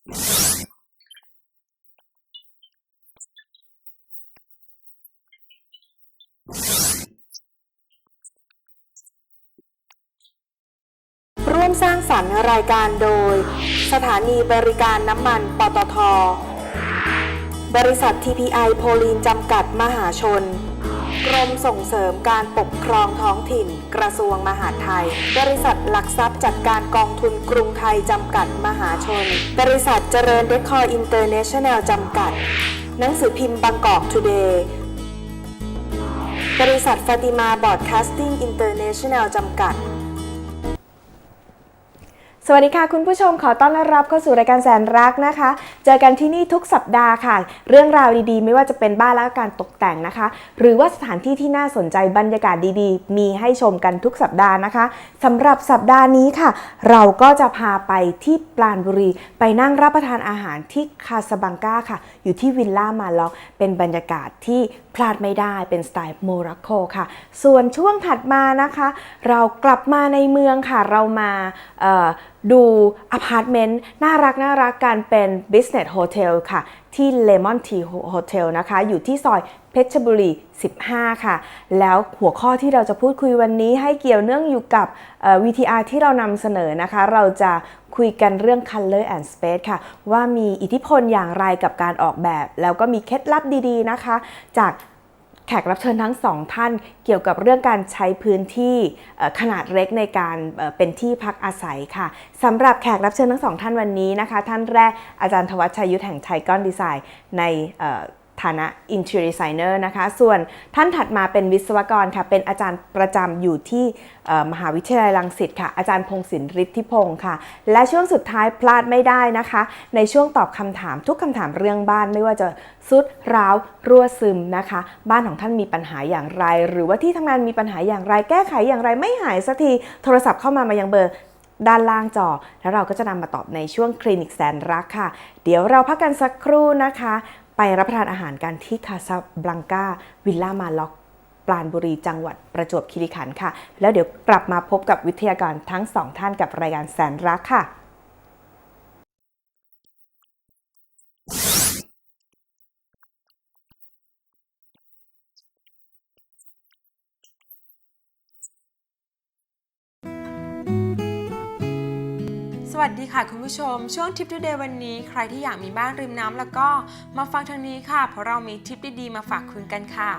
ร่วมสร้างสรรค์รายการโดย สถานีบริการน้ำมันปตท บริษัท TPI โพลีนจำกัดมหาชน กรมส่งเสริมการปกครองท้องถิ่น กระทรวงมหาดไทย บริษัทหลักทรัพย์จัดการกองทุนกรุงไทยจำกัดมหาชน บริษัทเจริญเดคอร์อินเตอร์เนชั่นแนลจำกัด หนังสือพิมพ์บางกอกทูเดย์บริษัทฟาติมาบอร์ดคสติ้งอินเตอร์เนชั่นแนลจำกัด สวัสดีค่ะ คุณผู้ชมขอต้อนรับเข้าสู่รายการแสนรักนะคะ เจอกันที่นี่ทุกสัปดาห์ค่ะ เรื่องราวดีๆ ไม่ว่าจะเป็นบ้านและการตกแต่งนะคะ หรือว่าสถานที่ที่น่าสนใจบรรยากาศดีๆ มีให้ชมกันทุกสัปดาห์นะคะสำหรับสัปดาห์นี้ค่ะ เราก็จะพาไปที่ปราณบุรี ไปนั่งรับประทานอาหารที่คาสบังกาค่ะ อยู่ที่วิลล่ามาล็อกเป็นบรรยากาศที่พลาดไม่ได้เป็นสไตล์โมร็อกโกค่ะ ส่วนช่วงถัดมานะคะ เรากลับมาในเมืองค่ะเรามาดูอพาร์ตเมนต์น่ารักน่ารักกันเป็น Business Hotel ค่ะ ที่ Lemon Tea Hotel นะคะ อยู่ที่ซอยเพชรบุรี 15 ค่ะ แล้วหัวข้อที่เราจะพูดคุยวันนี้ให้เกี่ยวเนื่องอยู่กับเอ่อ VTR ที่เรานำเสนอนะคะ เราจะคุยกันเรื่อง Color and Space ค่ะ ว่ามีอิทธิพลอย่างไรกับการออกแบบ แล้วก็มีเคล็ดลับดีๆนะคะ จาก แขกรับเชิญทั้งสองท่านเกี่ยวกับเรื่องการใช้พื้นที่ขนาดเล็กในการเป็นที่พักอาศัยค่ะสำหรับแขกรับเชิญทั้งสองท่านวันนี้นะคะ ท่านแรกอาจารย์ธวัชชัยยุทธแห่งไทยก้อนดีไซน์ใน ฐานะ Interior Designer นะคะ ส่วนท่านถัดมาเป็นวิศวกรค่ะ เป็นอาจารย์ประจำอยู่ที่มหาวิทยาลัยรังสิตค่ะ อาจารย์พงศินฤทธิพงศ์ค่ะ และช่วงสุดท้ายพลาดไม่ได้นะคะ ในช่วงตอบคำถามทุกคำถามเรื่องบ้านไม่ว่าจะสุดร้าวรั่วซึมนะคะ บ้านของท่านมีปัญหาอย่างไร หรือว่าที่ทำงานมีปัญหาอย่างไร แก้ไขอย่างไรไม่หายสักทีโทรศัพท์เข้ามามายังเบอร์ด้านล่างจอ แล้วเราก็จะนำมาตอบในช่วงคลินิกแสนรักค่ะ เดี๋ยวเราพักกันสักครู่นะคะ ไปรับประทานอาหารกันที่คาซาบลังกาวิลล่ามาล็อกปราณบุรีจังหวัดประจวบคีรีขันธ์ค่ะ แล้วเดี๋ยวกลับมาพบกับวิทยากรทั้งสองท่านกับรายการแสนรักค่ะ วัสดีค่ะคุณผู้ชม ช่วงทิป t ูเดย์วันนี้ ใครที่อยากมีบ้านริมน้ำแล้วก็มาฟังทางนี้ค่ะ เพราะเรามีทิปดีๆมาฝากคุณกันค่ะ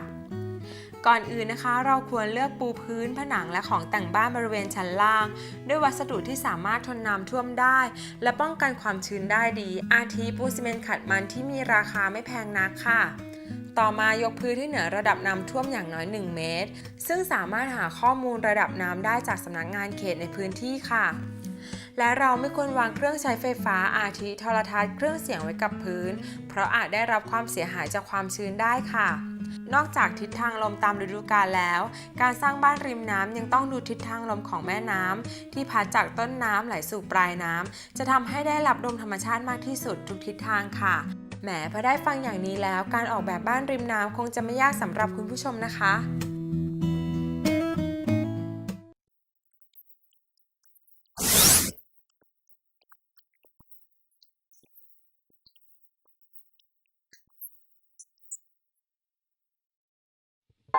ก่อนอื่นนะคะ เราควรเลือกปูพื้นผนังและของแต่งบ้านบริเวณชั้นล่าง ด้วยวัสดุที่สามารถทนน้ำท่วมได้ และป้องกันความชื้นได้ดี อาทิปูซีเมนต์ขัดมันที่มีราคาไม่แพงนักค่ะต่อมายกพื้นที่เหนือระดับน้ำท่วมอย่างน้อย 1 เมตร ซึ่งสามารถหาข้อมูลระดับน้ำได้จากสำนักงานเขตในพื้นที่ค่ะ และเราไม่ควรวางเครื่องใช้ไฟฟ้าอาทิโทรทัศน์เครื่องเสียงไว้กับพื้น เพราะอาจได้รับความเสียหายจากความชื้นได้ค่ะนอกจากทิศทางลมตามฤดูกาลแล้ว การสร้างบ้านริมน้ำยังต้องดูทิศทางลมของแม่น้ำที่พัดจากต้นน้ำไหลสู่ปลายน้ำจะทำให้ได้รับลมธรรมชาติมากที่สุดทุกทิศทางค่ะ แหมพอได้ฟังอย่างนี้แล้ว การออกแบบบ้านริมน้ำคงจะไม่ยากสำหรับคุณผู้ชมนะคะ ค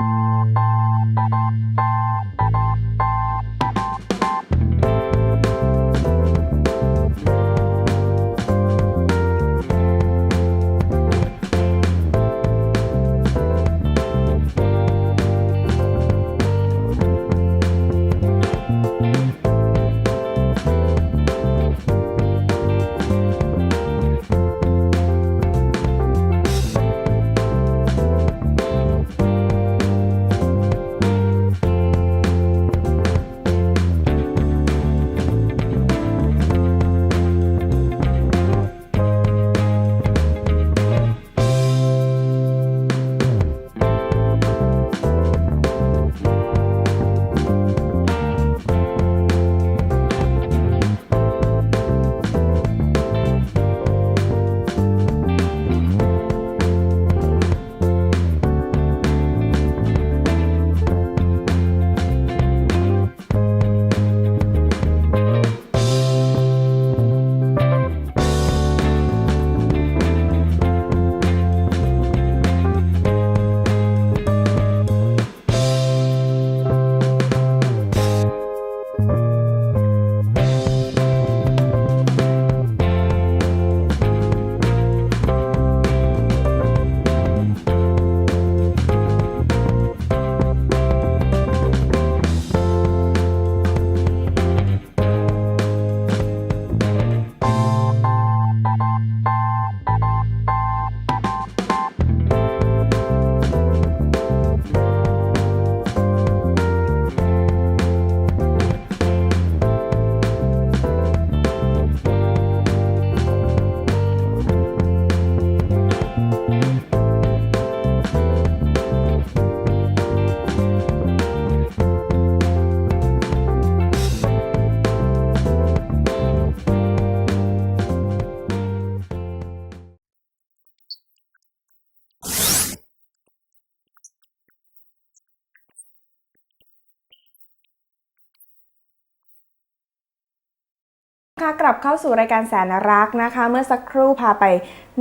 ค่ะกลับเข้าสู่รายการแสนรักนะคะ เมื่อสักครู่พาไป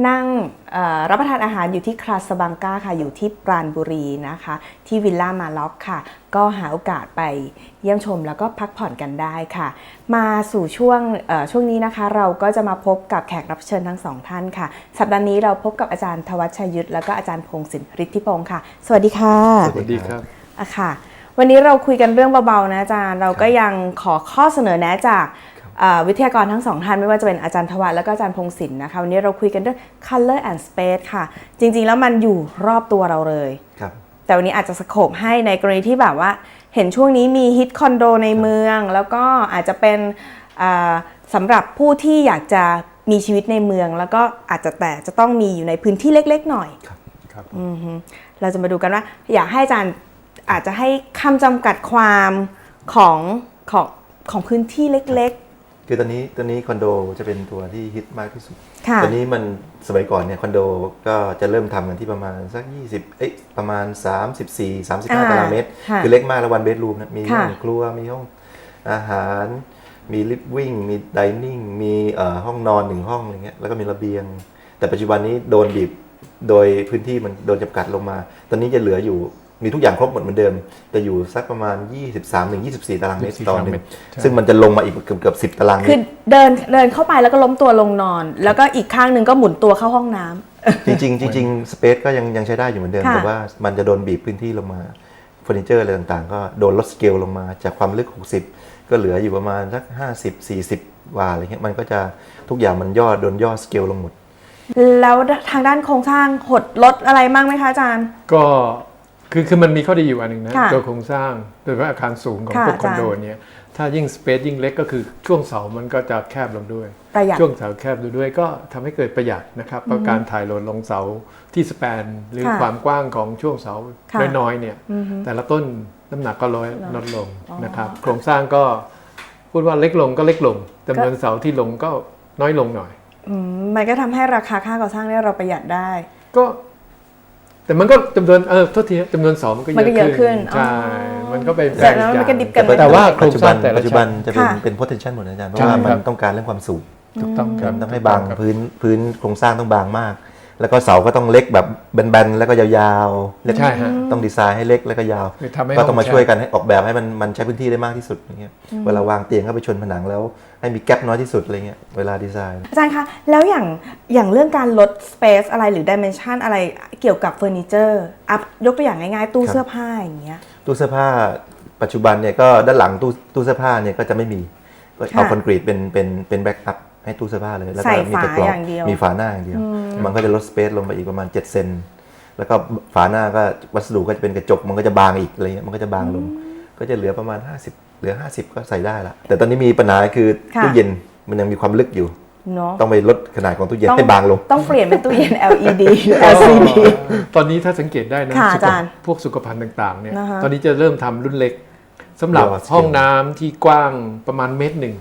นั่งเอ่อรับประทานอาหารอยู่ที่คลาสบังกาค่ะ อยู่ที่ปราณบุรีนะคะ ที่วิลล่ามาล็อกค่ะ ก็หาโอกาสไปเยี่ยมชมแล้วก็พักผ่อนกันได้ค่ะ มาสู่ช่วงเอ่อช่วงนี้นะคะ เราก็จะมาพบกับแขกรับเชิญทั้งสองท่านค่ะ สัปดาห์นี้เราพบกับอาจารย์ทวัชชัยยุทธแล้วก็อาจารย์พงศินฤทธิพงศ์ค่ะ สวัสดีค่ะ สวัสดีครับอะค่ะ วันนี้เราคุยกันเรื่องเบาๆนะอาจารย์เราก็ยังขอข้อเสนอแนะจากเอ่อ วิทยากรทั้งสองท่านไม่ว่าจะเป็นอาจารย์ทวัฒน์แล้วก็อาจารย์พงศินนะคะวันนี้เราคุยกันเรื่อง color and space ค่ะ จริง ๆ แล้วมันอยู่รอบตัวเราเลยครับแต่วันนี้อาจจะสโคบให้ในกรณีที่แบบว่า เห็นช่วงนี้มีฮิตคอนโดในเมือง แล้วก็อาจจะเป็นอ่าสำหรับผู้ที่อยากจะมีชีวิตในเมือง แล้วก็อาจจะแต่จะต้องมีอยู่ในพื้นที่เล็ก ๆ หน่อยครับครับอือฮึเราจะมาดูกันว่า อยากให้อาจารย์อาจจะให้คำจำกัดความของของของพื้นที่เล็ก คือตอนนี้ตอนนี้คอนโดจะเป็นตัวที่ฮิตมากที่สุดๆค่ะ ตอนนี้มันสมัยก่อนเนี่ยคอนโดก็จะเริ่มทำกันที่ประมาณสัก 20 เอ้ยประมาณ 34 อ่า35ตารางเมตร ค่ะคือเล็กมากแล้ววันเบดรูมนะมีห้ค่ะ องครัวมีห้องอาหาร มีลิฟวิ่งมีดิเนิ่งมีเอ่อห้องนอนหนึ่งห้องอะไรเงี้ยแล้วก็มีระเบียง แต่ปัจจุบันนี้โดนบีบโดยพื้นที่มันโดนจำกัดลงมา ตอนนี้จะเหลืออยู่ มีทุกอย่างครบหมดเหมือนเดิม แต่อยู่สักประมาณ 23ถึง24 ตารางเมตร24ต่อหนึ่ตารางเมงตรใช่ซึ่งมันจะลงมาอีกเกือบเกือบ10ตารางเมคือตรเดินเดินเข้าไปแล้วก็ล้มตัวลงนอน แล้วก็อีกข้างหนึ่งก็หมุนตัวเข้าห้องน้ำจริงๆจริงๆสเปซก็ยังยังใช้ได้อยู่เหมือนเดิมค่ะแต่ว่ามันจะโดนบีบพื้นที่ลงมาเฟอร์นิเจอร์อะไรต่างๆ ก็โดนลดสเกลลงมาจากความลึก 60 ก็เหลืออยู่ประมาณสัก50 40 ว่าอะไรเงี้ยมันก็จะทุกอย่างมันย่อโดนย่อสเกลลงหมดแล้วทางด้านโครงสร้างหดลดอะไรบ้างไหมคะอาจารย์ ก็ คือคือมันมีข้อดีอยู่อันหนึ่งนะค่ะตัวโครงสร้างโดยเฉพาะอาคารสูงของค่ะพวกคอนโดอาจารย์เนี่ยถ้ายิ่งสเปซยิ่งเล็กก็คือช่วงเสามันก็จะแคบลงด้วยประหยัดช่วงเสาแคบลงด้วยก็ทำให้เกิดประหยัดนะครับเพราะการถ่ายโหลดลงเสาที่สแปน หรือค่ะความกว้างของช่วงเสาค่ะน้อยๆเนี่ยอือฮึแต่ละต้นน้ำหนักก็ลดลดลงอ๋อนะครับโครงสร้างก็พูดว่าเล็กลงก็เล็กลงจำนวนเสาที่ลงก็น้อยลงหน่อยอืมมันก็ทำให้ราคาค่าก่อสร้างเนี่ยเราประหยัดได้ ก็ แต่มันก็จำนวนเออโทษทีฮะจำนวนเสามันก็มันก็เยอะขึ้นใช่อ๋อมันก็ไปแต่แล้วมันก็ดิบกัน แต่ว่าโครปัจงจุสบัร้านงแต่ละปัจจุบันชั้นจะเป็นค่ะ เป็น potential หมดนะอาจารย์เพราะใช่ว่ามัครันบต้องการเรื่องความสูงถูกต้องคมัรับนต้องให้บางครับพื้นพื้นโครงสร้างต้องบางมาก แล้วก็เสาก็ต้องเล็กแบบแบนๆแล้วก็ยาวๆเล็กใช่ฮะต้องดีไซน์ให้เล็กแล้วก็ยาว คือทำให้ก็ต้องมาห้องช่วยกันให้ออกแบบให้มันมันใช้พื้นที่ได้มากที่สุดอย่างเงี้ยเวลาวางเตียงเข้าไปชนผนังแล้ว ให้มีแกลบน้อยที่สุดอะไรเงี้ยเวลาดีไซน์ อาจารย์คะ แล้วอย่างอย่างเรื่องการลด space อะไรหรือ dimension อะไรเกี่ยวกับเฟอร์นิเจอร์อัพยกตัวอย่างง่ายๆ ตู้ครับเสื้อผ้าอย่างเงี้ยตู้เสื้อผ้าปัจจุบันเนี่ยก็ด้านหลังตู้ตู้เสื้อผ้าเนี่ยก็จะไม่มีก็เอาค่ะคอนกรีตเป็นเป็นเป็นแบ็กอัพ ให้ตู้เสื้อผ้าเลย แล้วใส่ก็มีแต่ฝากรอบอย่างเดียวมีฝาหน้าอย่างเดียว มันก็จะลดสเปซลงไปอีกประมาณ 7 เซนแล้วก็ฝาหน้าก็วัสดุก็จะเป็นกระจกมันก็จะบางอีกอะไรเงี้ยมันก็จะบางลง ก็จะเหลือประมาณ 50 เหลือ 50 ก็ใส่ได้ละแต่ตอนนี้มีปัญหาคือค่ะตู้เย็นมันยังมีความลึกอยู่เนาะต้องไปลดขนาดของตู้เย็นให้บางลง ต้องเปลี่ยนเป็นตู้เย็น LED หรือก็ LCD ตอนนี้ถ้าสังเกตได้นะค่ะสุอาขจารย์พวกสุขภัณฑ์ต่างๆเนี่ยนะคะตอนนี้จะเริ่มทำรุ่นเล็กสำหรับ Large scale ห้องน้ำที่กว้างประมาณเมตรหนึ่ง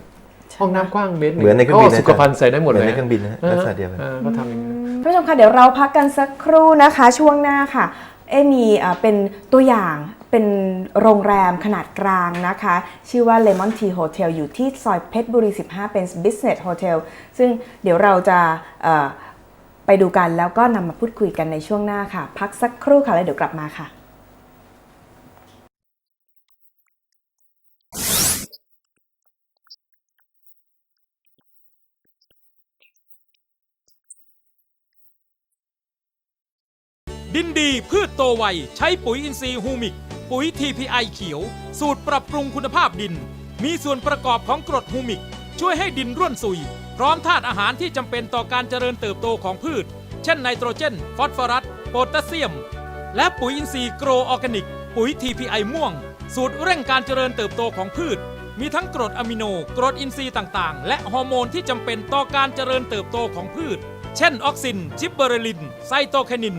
ห้องน้ำกว้างเมตรหนึ่งเหมือนในเครื่องบินนะสุขภัณฑ์ใส่ได้หมดเหมืเลอนยในเครื่องบินนะฮะลักษณะเดียวกันอ่าก็ทำอย่างนั้นท่านผู้ชมคะเดี๋ยวเราพักกันสักครู่นะคะ ช่วงหน้าค่ะ เอะมีอ่าเป็นตัวอย่างเป็นโรงแรมขนาดกลางนะคะ ชื่อว่า Lemon Tea Hotel อยู่ที่ซอยเพชรบุรี 15 เป็น Business Hotel ซึ่งเดี๋ยวเราจะเอ่อไปดูกันแล้วก็นำมาพูดคุยกันในช่วงหน้าค่ะ พักสักครู่ค่ะแล้วเดี๋ยวกลับมาค่ะ ดินดีพืชโตไว ใช้ปุ๋ยอินทรีย์ฮูมิก ปุ๋ย TPI เขียว สูตรปรับปรุงคุณภาพดิน มีส่วนประกอบของกรดฮูมิก ช่วยให้ดินร่วนซุย พร้อมธาตุอาหารที่จำเป็นต่อการเจริญเติบโตของพืช เช่นไนโตรเจน ฟอสฟอรัส โพแทสเซียม และปุ๋ยอินทรีย์โกรออร์แกนิก ปุ๋ย TPI ม่วง สูตรเร่งการเจริญเติบโตของพืช มีทั้งกรดอะมิโน กรดอินทรีย์ต่างๆ และฮอร์โมนที่จำเป็นต่อการเจริญเติบโตของพืช เช่นออกซิน จิบเบอเรลิน ไซโตแคนิน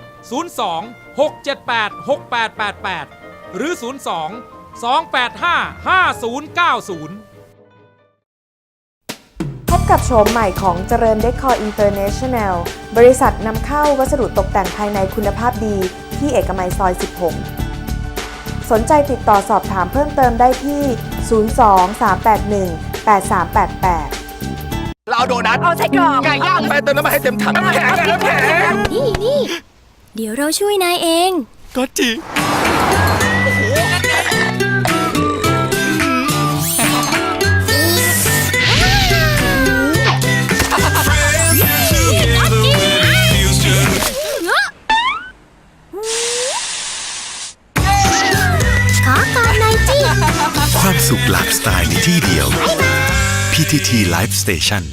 02 678 6888 หรือ 02 285 5090 พบกับโฉมใหม่ของเจริญเดคอร์อินเตอร์เนชั่นแนล บริษัทนำเข้าวัสดุตกแต่งภายในคุณภาพดีที่เอกมัยซอย 16 สนใจติดต่อสอบถามเพิ่มเติมได้ที่ 02 381 8388เราเอาโดนัท เอาใส่กล่องไก่ย่างไปเติมน้ำมันให้เต็มถังน้ำแข็งน้ำแข็ง นี่นี่ เดี๋ยวเราช่วยนายเอง ก็จีขอก่อนหน่อยจิความสุขหลากสไตล์ในที่เดียว PTT Life Station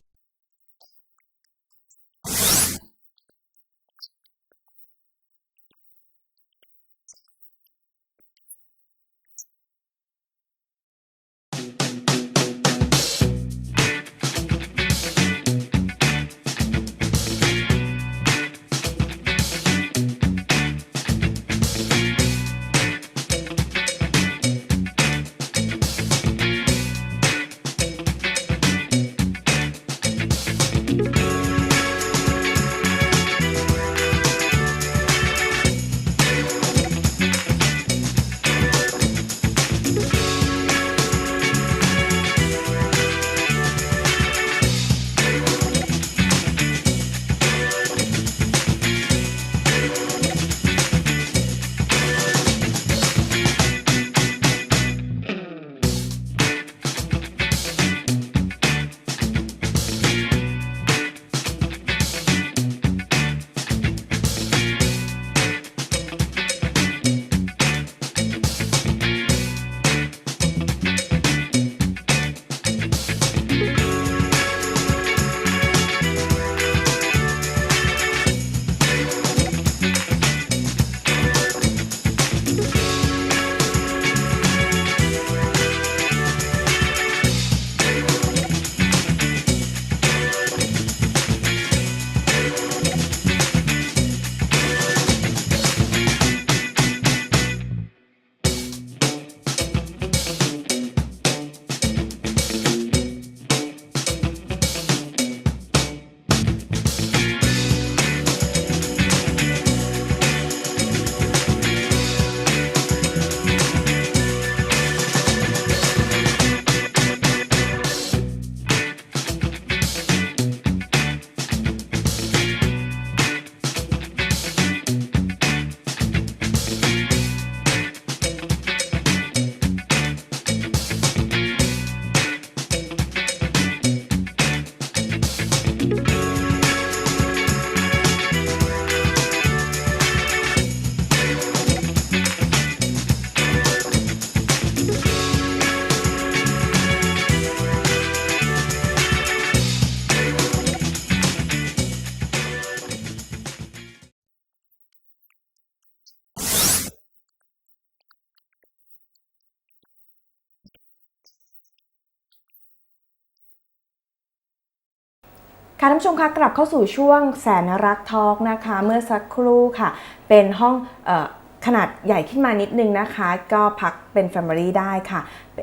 ค่ะท่านผู้ชมคะกลับเข้าสู่ช่วงแสนรักทอล์กนะคะ เมื่อสักครู่ค่ะ เป็นห้องเออขนาดใหญ่ขึ้นมานิดนึงนะคะ ก็พักเป็น Family ได้ค่ะ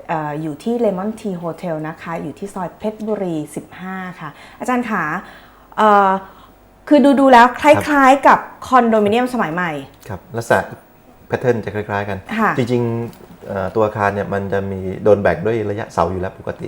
เอออยู่ที่ Lemon Tea Hotel นะคะ อยู่ที่ซอยเพชรบุรี 15 ค่ะ อาจารย์ขาเอ่อคือดูดูๆแล้วคล้ายๆ กับคอนโดมิเนียมสมัยใหม่ ครับลักษณะแพทเทิร์นจะคล้าย ๆ กันค่ะจริงๆเอ่อตัวอาคารเนี่ยมันจะมีโดนแบ่งด้วยระยะเสาอยู่แล้วปกติ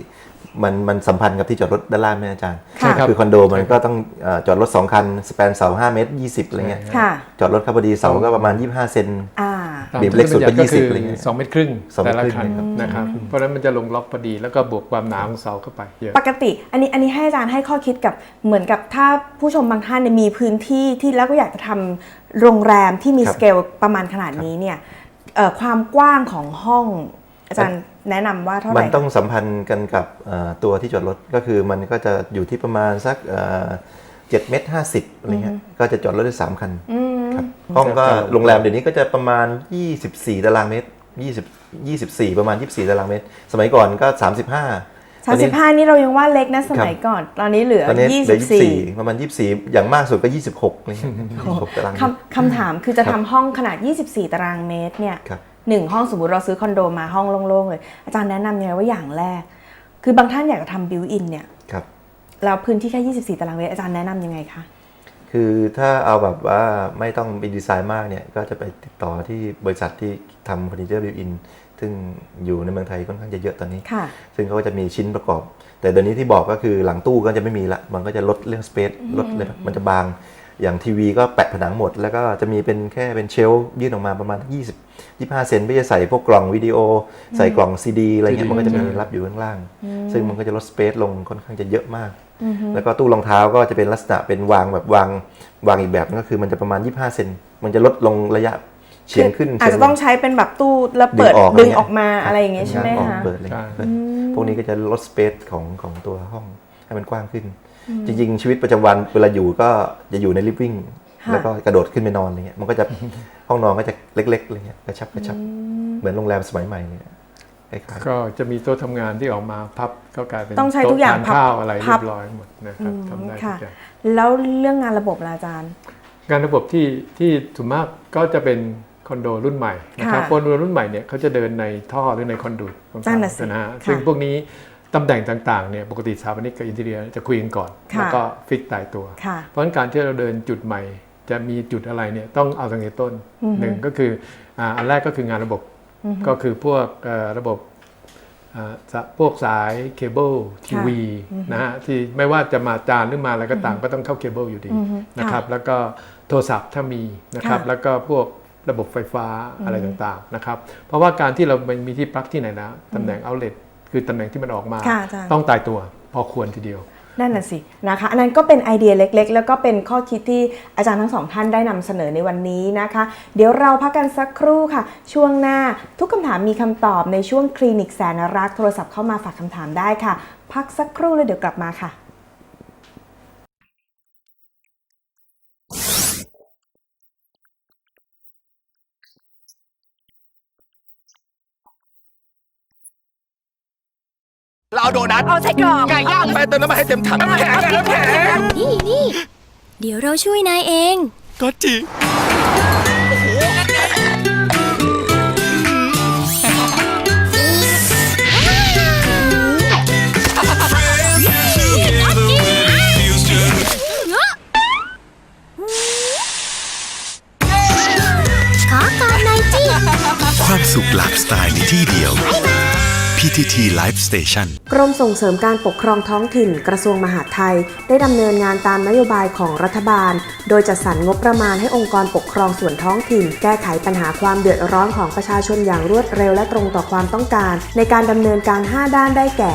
มันมันสัมพันธ์กับที่จอดรถด้านล่างไหมอาจารย์ค่ะคือคอนโดมันก็ต้องเอ่อจอดรถ 2 คัน สแปนเสา5เมตร 20อะไรเงี้ยค่ะจอดรถครับพอดีเสาก็ประมาณ 25 เซนอ่าตามบีบเล็กสุดก็ที่บัญญัติ20อะไรเงี้ยสองเมตรครึ่งสองเมตรแต่ละครึ่งคันนะครับนะครับเพราะฉะนั้นมันจะลงล็อกพอดีแล้วก็บวกความหนาของเสาเข้าไปเยอะปกติ อันนี้อันนี้ให้อาจารย์ให้ข้อคิดกับเหมือนกับถ้าผู้ชมบางท่านเนี่ยมีพื้นที่ที่แล้วก็อยากจะทำโรงแรมที่มีครับสเกลประมาณขนาดนี้เนี่ยเอ่อความกว้างของห้อง อาจารย์แนะนำว่าเท่าไหมัร่นต้องสัมพันธ์กันกับเอ่อตัวที่จอดรถก็คือมันก็จะอยู่ที่ประมาณสักเจ็ดเมตรห้าสิบอะไรเงี้ยก็จะจอดรถได้สามคันครับห้องก็โรงแรมเดี๋ยวนี้ก็จะประมาณ24ตารางเมตร20 24ประมาณ24ตารางเมตร สมัยก่อนก็35ตอนนี้35นี่เรายังว่าเล็กนะสมัยก่อน ตอนนี้เหลือตอนนี้เหลือ24 24ประมาณ24อย่างมากสุดก็26อะไรเงี้ย26ตารางเมตรคำคำถามคือจะครัทำบห้องขนาด24ตารางเมตรเนี่ยครับ หนึ่งห้องสมมติเราซื้อคอนโดมาห้องโล่งๆเลย อาจารย์แนะนำยังไงว่าอย่างแรก คือบางท่านอยากจะทำบิวอินเนี่ยครับแล้วพื้นที่แค่ 24 ตารางเมตรอาจารย์แนะนำยังไงคะคือถ้าเอาแบบว่าไม่ต้องมีดีไซน์มากเนี่ย ก็จะไปติดต่อที่บริษัทที่ทำเฟอร์นิเจอร์บิวอินซึ่งอยู่ในเมืองไทยค่อนข้างจะเยอะตอนนี้ค่ะซึ่งเขาก็จะมีชิ้นประกอบ แต่เดี๋ยวนี้ที่บอกก็คือหลังตู้ก็จะไม่มีละ มันก็จะลดเรื่องสเปซลดเลยมันจะบาง อย่างทีวีก็แปะผนังหมด แล้วก็จะมีเป็นแค่เป็นเชลฟ์ยื่นออกมาประมาณ 20 25 เซนเพื่อจะใส่พวกกล่องวิดีโอ ใส่กล่องซีดีอะไรเงี้ยมันก็จะมีรับอยู่ข้างล่าง ซึ่งมันก็จะลดสเปซลงค่อนข้างจะเยอะมาก แล้วก็ตู้รองเท้าก็จะเป็นลักษณะเป็นวางแบบวางวางอีกแบบนึงก็คือมันจะประมาณ 25 เซนมันจะลดลงระยะเฉียงขึ้นอาจจะต้องใช้เป็นแบบตู้แล้วเปิดดึงออกมาอะไรอย่างเงี้ยใช่ไหมออกคะเปิดอะไรเงี้ยใช่พวกนี้ก็จะลดสเปซของของตัวห้องให้มันกว้างขึ้น จริง ๆ ชีวิตประจำวันเวลาอยู่ก็จะอยู่ในลิฟวิ่งค่ะแล้วก็กระโดดขึ้นไปนอนอะไรเงี้ยมันก็จะห้องนอนก็จะเล็กๆอะไรเงี้ยกระชับกระชับเหมือนโรงแรมสมัยใหม่เนี่ยคล้ายๆก็จะมีโต๊ะทำงานที่ออกมาพับก็กลายเป็นต้องใช้ทุกอย่างโต๊ะพับทานข้าวอะไรพัเรีบยบร้อยหมดนะครับทำได้ทุค่ะกอย่างแล้วเรื่องงานระบบล่ะอาจารย์ งานระบบที่ที่ส่วนมากก็จะเป็นคอนโดรุ่นใหม่นะครับค่ะคอนโดรุ่นใหม่เนี่ยเขาจะเดินในท่อหรือในคอนดูดของนั่เขานน่ะสินะฮะค่ะซึ่งพวกนี้ ตำแหน่งต่างๆเนี่ยปกติสถาปนิกกับอินเทเรียจะคุยกันก่อนค่ะแล้วก็ฟิกตายตัวค่ะเพราะฉะนั้นการที่เราเดินจุดใหม่ จะมีจุดอะไรเนี่ยต้องเอาตั้งแต่ต้นอือฮึหนึ่งก็คืออ่าอันแรกก็คืองานระบบอือฮึก็คือพวกเอ่อระบบอ่าสะพวกสายเคเบิลทีวีนะฮะที่ไม่ว่าจะมาจานหรือมาอะไรก็ตามก็ต้องเข้าเคเบิลอยู่ดีอือฮึนะครับแล้วก็โทรศัพท์ถ้ามีนะครับค่ะแล้วก็พวกระบบไฟฟ้าอะไรต่างๆนะครับเพราะว่าการที่เรามีที่ปลั๊กที่ไหนนะตำแหน่งเอาเล t คือตำแหน่งที่มันออกมาค่ะอาจารย์ต้องตายตัวพอควรทีเดียวนั่นน่ะสินะคะอันนั้นก็เป็นไอเดียเล็กๆ แล้วก็เป็นข้อคิดที่อาจารย์ทั้งสองท่านได้นำเสนอในวันนี้นะคะ เดี๋ยวเราพักกันสักครู่ค่ะ ช่วงหน้าทุกคำถามมีคำตอบในช่วงคลินิกแสนรักโทรศัพท์เข้ามาฝากคำถามได้ค่ะ พักสักครู่แล้วเดี๋ยวกลับมาค่ะ เราเอาโดนัทเอาไส้กรอกไก่ย่างไปเติมน้ำมันให้เต็มถังน้ำแข็งน้ำแข็งนี่นี่เดี๋ยวเราช่วยนายเอง ก็จีขอก่อนหน่อยจิความสุขหลากสไตล์ในที่เดียว PTT Live Station กรมส่งเสริมการปกครองท้องถิ่นกระทรวงมหาดไทย ได้ดำเนินงานตามนโยบายของรัฐบาล โดยจัดสรรงบประมาณให้องค์กรปกครองส่วนท้องถิ่น แก้ไขปัญหาความเดือดร้อนของประชาชนอย่างรวดเร็วและตรงต่อความต้องการ ในการดำเนินการ 5 ด้านได้แก่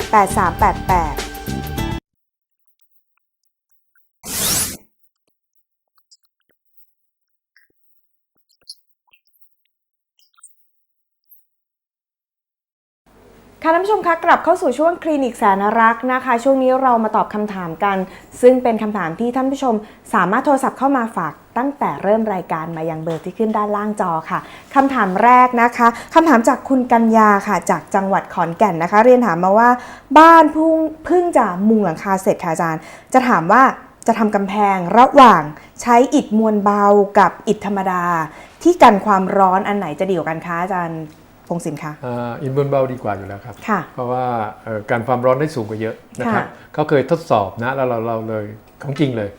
8388ค่ะท่านผู้ชมคะกลับเข้าสู่ช่วงคลินิกแสนรักนะคะ ช่วงนี้เรามาตอบคำถามกัน ซึ่งเป็นคำถามที่ท่านผู้ชมสามารถโทรศัพท์เข้ามาฝาก ตั้งแต่เริ่มรายการมายังเบอร์ที่ขึ้นด้านล่างจอค่ะคำถามแรกนะคะคำถามจากคุณกัญญาค่ะ จากจังหวัดขอนแก่นนะคะ เรียนถามมาว่า บ้านเพิ่งเพิ่งจะมุงหลังคาเสร็จค่ะอาจารย์ จะถามว่าจะทำกำแพงระหว่างใช้อิฐมวลเบากับอิฐธรรมดา ที่กันความร้อนอันไหนจะดีกว่ากันคะอาจารย์พงศินคะอ่าอินบนเบาดีกว่าอยู่แล้วครับค่ะเพราะว่าเอ่อการความร้อนได้สูงกว่าเยอะนะครับค่ะเขาเคยทดสอบนะแล้วเราเราเลยของจริงเลย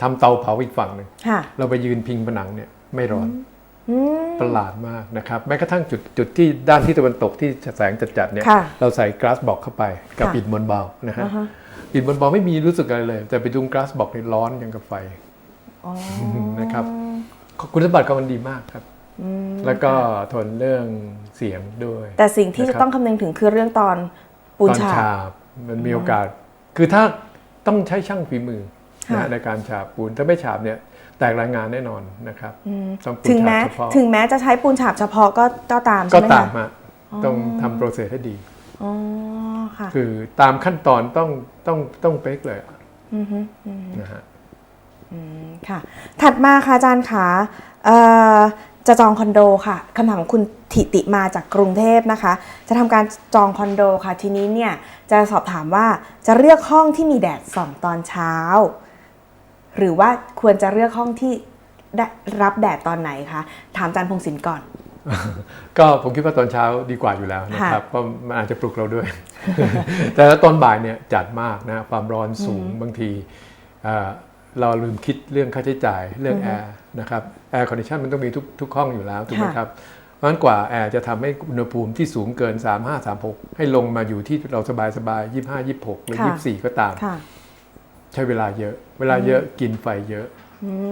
ทำเตาเผาอีกฝั่งหนึ่งค่ะเราไปยืนพิงผนังเนี่ยไม่ร้อนอืมประหลาดมากนะครับแม้กระทั่งจุดจุดที่ด้านที่ตะวันตกที่แสงจัดๆเนี่ยค่ะเราใส่ก a าสบอกเข้าไปกับค่ะอิฐบนเบานะฮะอ่าฮะอิฐบนเบาไม่มีรู้สึกอะไรเลย แต่ไปดูก a าสบอกนี่ร้อนอย่างกับไฟอ๋อนะครับคุณสมบัติของมันดีมากครับอืมแล้วก็ทนเรื่องเสียงด้วย แต่สิ่งที่นะครัจะบต้องคำนึงถึงคือเรื่องตอนปูนตอนฉาฉาบบมันมีโอกาส คือถ้าต้องใช้ช่างฝีมือค่ะ นะในการฉาบปูนถ้าไม่ฉาบเนี่ยแตกรายงานแน่นอนนะครับต้องปูนถึงฉาแม้บเฉพาะถึงแม้จะใช้ปูนฉาบเฉพาะก็ก็ตามก็ใช่ไหมตามคะมาต้องทำโปรเซสให้ดีอ๋อค่ะคือตามขั้นตอนต้องต้องต้องเป๊กเลยอะอือฮึอืมนะฮะค่ะ ถัดมาค่ะอาจารย์ขาเอ่อจะจองคอนโดค่ะคำถามของคุณถิติมาจากกรุงเทพนะคะ จะทำการจองคอนโดค่ะ ทีนี้เนี่ยจะสอบถามว่าจะเลือกห้องที่มีแดดส่องตอนเช้า หรือว่าควรจะเลือกห้องที่ได้รับแดดตอนไหนคะถามอาจารย์พงศินก่อน ก็ผมคิดว่าตอนเช้าดีกว่าอยู่แล้วนะครับค่ะเพราะมันอาจจะปลุกเราด้วย แต่แล้วตอนบ่ายเนี่ยจัดมากนะความร้อนสูงบางทีเอ่อเราลืมคิดเรื่องค่าใช้จ่ายเรื่องแอร์นะครับแอร์คอนดิชันมันต้องมีทุกทุกห้องอยู่แล้วถูกไหมค่ะครับเพราะฉะนั้นกว่าแอร์จะทำให้อุณหภูมิที่สูงเกิน 35 36 ให้ลงมาอยู่ที่เราสบายสบายๆ25 26 หรือค่ะ24 ก็ตามค่ะ ใช้เวลาเยอะ เวลาเยอะกินไฟเยอะ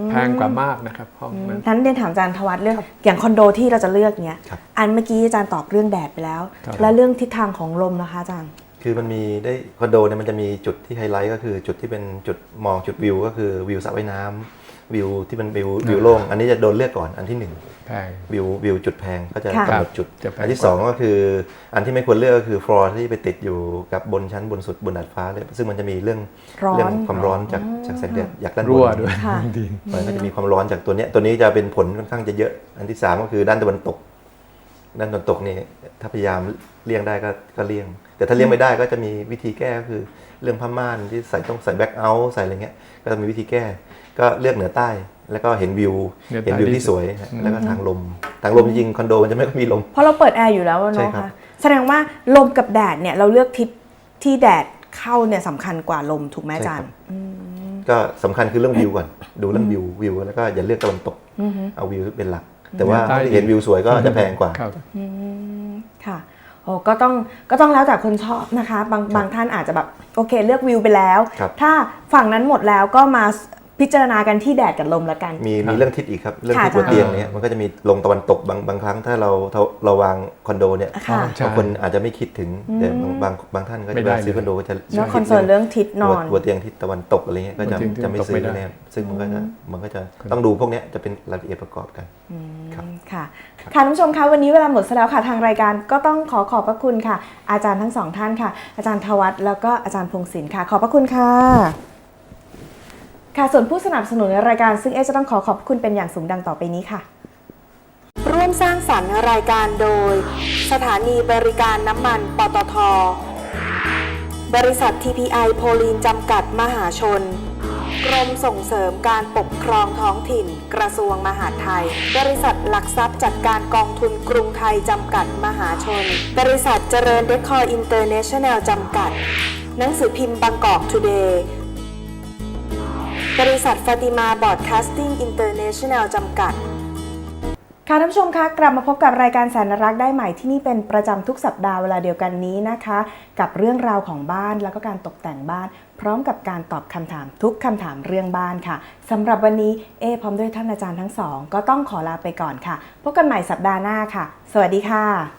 แพงกว่ามากนะครับห้องนั้นนั้นเรียนถามอาจารย์ทวัฒน์เรื่องอย่างคอนโดที่เราจะเลือกเนี้ยครับอันเมื่อกี้อาจารย์ตอบเรื่องแดดไปแล้วครับแล้วเรื่องทิศทางของลมนะคะอาจารย์คือมันมีได้คอนโดเนี่ยมันจะมีจุดที่ไฮไลท์ก็คือจุดที่เป็นจุดมองจุดวิวก็คือวิวสระว่ายน้ำ วิวที่เป็นวิววิวโล่งอันนี้จะโดนเลือกก่อนอันที่หนึ่งแพงวิววิวจุดแพงก็จะค่ะกำหนดจุดจะแพงอันที่สองก็คือ อันที่ไม่ควรเลือกก็คือฟลอร์ที่ไปติดอยู่กับบนชั้นบนสุดบนดาดฟ้าเลยซึ่งมันจะมีเรื่องร้อนเรื่องความร้อนจากจากแสงแดดอยากด้านบนรั่วด้วยค่ะบางทีมันก็จะมีความร้อนจากตัวเนี้ยตัวนี้จะเป็นผลค่อนข้างจะเยอะ อันที่สามก็คือด้านตะวันตก ด้านตะวันตกนี่ถ้าพยายามเลี่ยงได้ก็ก็เลี่ยง แต่ถ้าเลี่ยงไม่ได้ก็จะมีวิธีแก้ก็คือ เรื่องผ้าม่านที่ใส่ต้องใส่แบ็คเอาท์ใส่อะไรเงี้ยก็จะมีวิธีแก้ ก็เลือกเหนือใต้ แล้วก็เห็นวิว เหนือใต้ เห็นวิวที่สวยฮะแล้วก็ทางลม ทางลมจริงๆคอนโดมันจะไม่ค่อยมีลม เพราะเราเปิดแอร์อยู่แล้วอะใช่เนาะครับ ค่ะแสดงว่าลมกับแดดเนี่ยเราเลือกทิศที่แดดเข้าเนี่ยสำคัญกว่าลมถูกไหมอาจารย์ก็สำคัญคือเรื่องวิวก่อน ดูเรื่องวิววิวแล้วก็อย่าเลือกตะวันตกเอาวิวเป็นหลัก แต่ว่าใต้ถ้าเห็นวิวสวยก็จะแพงกว่า ครับค่ะโอ้ก็ต้องก็ต้องแล้วแต่คนชอบนะคะ บางบางท่านอาจจะแบบโอเคเลือกวิวไปแล้ว ครับถ้าฝั่งนั้นหมดแล้วก็มา พิจารณากันที่แดดกับลมละกัน มีมีเรื่องทิศอีกครับ เรื่องค่ะทิศหัวอาจารย์เตียงเนี่ยมันก็จะมีลงตะวันตกบางบางครั้งถ้าเราเราเราวางคอนโดเนี่ยค่ะใช่บางคนอาจจะไม่คิดถึงแต่บางบางบางท่านก็ไม่จะได้ว่าซื้อเลยคอนโดก็จะเนาะคอนเซิร์นเรื่องทิศนอนหัวเตียงทิศตะวันตกอะไรเงี้ยก็จะหัวเตียงทิศจะไม่ตะวันตกซื้ไม่อได้แน่ซึ่งมันก็จะมันก็จะต้องดูพวกเนี้ยจะเป็นรายละเอียดประกอบกันครับค่ะค่ะท่านผู้ชมคะวันนี้เวลาหมดซะแล้วค่ะทางรายการก็ต้องขอขอบพระคุณค่ะ อาจารย์ทั้งสองท่านค่ะ อาจารย์ทวัฒน์แล้วก็อาจารย์พงศินค่ะ ขอบพระคุณค่ะ ค่ะ ส่วนผู้สนับสนุนในรายการซึ่งเอจะต้องขอขอบคุณเป็นอย่างสูงดังต่อไปนี้ค่ะ ร่วมสร้างสรรค์รายการโดย สถานีบริการน้ำมันปตท บริษัท TPI โพลีนจำกัดมหาชน กรมส่งเสริมการปกครองท้องถิ่น กระทรวงมหาดไทย บริษัทหลักทรัพย์จัดการกองทุนกรุงไทยจำกัดมหาชน บริษัทเจริญเดคอร์อินเตอร์เนชั่นแนลจำกัด หนังสือพิมพ์บางกอกทูเดย์ บริษัทฟาติมาบอร์ดคาสติ้งอินเตอร์เนชั่นแนลจำกัด ค่ะท่านผู้ชมคะกลับมาพบกับรายการแสนรักได้ใหม่ที่นี่เป็นประจำทุกสัปดาห์เวลาเดียวกันนี้นะคะ กับเรื่องราวของบ้านแล้วก็การตกแต่งบ้าน พร้อมกับการตอบคำถามทุกคำถามเรื่องบ้านค่ะสำหรับวันนี้เอพร้อมด้วยท่านอาจารย์ทั้งสอง ก็ต้องขอลาไปก่อนค่ะ พบกันใหม่สัปดาห์หน้าค่ะ สวัสดีค่ะ